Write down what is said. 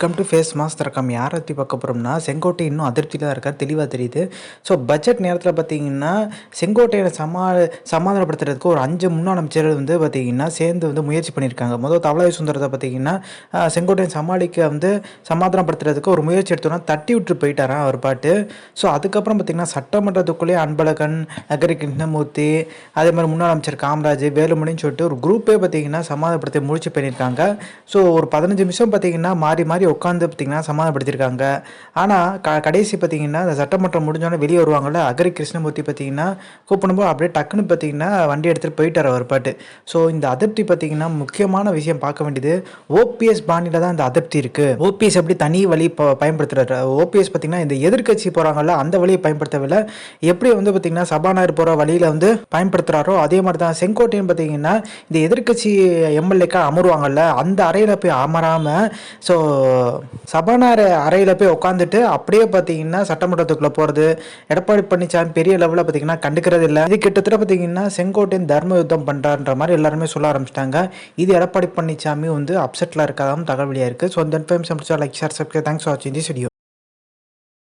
Come to face mass திறக்கம் யாரை பற்றி பார்க்க போகிறோம்னா செங்கோட்டை இன்னும் அதிருப்தியில் தான் இருக்கார் தெளிவாக தெரியுது. ஸோ பட்ஜெட் நேரத்தில் பார்த்தீங்கன்னா செங்கோட்டையை சமா சமாதானப்படுத்துறதுக்கு ஒரு அஞ்சு முன்னாள் அமைச்சர்கள் வந்து பார்த்தீங்கன்னா சேர்ந்து வந்து முயற்சி பண்ணியிருக்காங்க. முதல் தவளாய் சுந்தரத்தை பார்த்தீங்கன்னா செங்கோட்டையை சமாளிக்க வந்து சமாதானப்படுத்துறதுக்கு ஒரு முயற்சி எடுத்தோன்னா தட்டி விட்டு போயிட்டாராம் அவர் பாட்டு. ஸோ அதுக்கப்புறம் பார்த்திங்கன்னா சட்டமன்றத்துக்குள்ளேயே அன்பழகன் நகரி கிருஷ்ணமூர்த்தி அதே மாதிரி முன்னாள் அமைச்சர் காமராஜ் வேலுமணின்னு சொல்லிட்டு ஒரு குரூப்பே பார்த்தீங்கன்னா சமாதானப்படுத்தி முயற்சி பண்ணியிருக்காங்க. ஸோ ஒரு பதினஞ்சு நிமிஷம் பார்த்தீங்கன்னா மாறி மாறி உட்காந்து பார்த்திங்கன்னா சமாதானப்படுத்தியிருக்காங்க. ஆனால் க கடைசி பார்த்தீங்கன்னா அந்த சட்டமன்றம் முடிஞ்சோடனே வெளியே வருவாங்கள்ல அகரி கிருஷ்ணமூர்த்தி பார்த்திங்கன்னா கூப்பிடும்போது அப்படியே டக்குன்னு பார்த்தீங்கன்னா வண்டி எடுத்துகிட்டு போயிட்டார் அவர் பாட்டு. ஸோ இந்த அதிருப்தி பார்த்தீங்கன்னா முக்கியமான விஷயம் பார்க்க வேண்டியது ஓபிஎஸ் பாணியில் தான் இந்த அதிருப்தி இருக்குது ஓபிஎஸ் எப்படி தனி வழி ப பயன்படுத்துகிறாரு ஓபிஎஸ் பார்த்தீங்கன்னா இந்த எதிர்க்கட்சி போகிறாங்கல்ல அந்த வழியை பயன்படுத்தவில்லை. எப்படி வந்து பார்த்திங்கன்னா சபாநாயகர் போகிற வழியில் வந்து பயன்படுத்துகிறாரோ அதே மாதிரி தான் செங்கோட்டையன் பார்த்தீங்கன்னா இந்த எதிர்க்கட்சி எம்எல்ஏக்கா அமருவாங்கல்ல அந்த அறையில் போய் அமராமல் ஸோ சபாநாயகர் அறையில் போய் உட்காந்துட்டு அப்படியே பார்த்தீங்கன்னா சட்டமன்றத்துக்குள்ளே போகிறது எடப்பாடி பழனிசாமி பெரிய லெவலில் பார்த்தீங்கன்னா கண்டுக்கிறது இல்லை. இது கிட்டத்தட்ட பார்த்தீங்கன்னா செங்கோட்டையன் தர்ம யுத்தம் பண்ணுறான்ற மாதிரி எல்லாருமே சொல்ல ஆரம்பிச்சிட்டாங்க. இது எடப்பாடி பழனிசாமி வந்து அப்செட்டில் இருக்காதாம் தகவலியாக இருக்குது ஸோ இந்த information like share subscribe thanks for வாட்சிங் திஸ் வீடியோ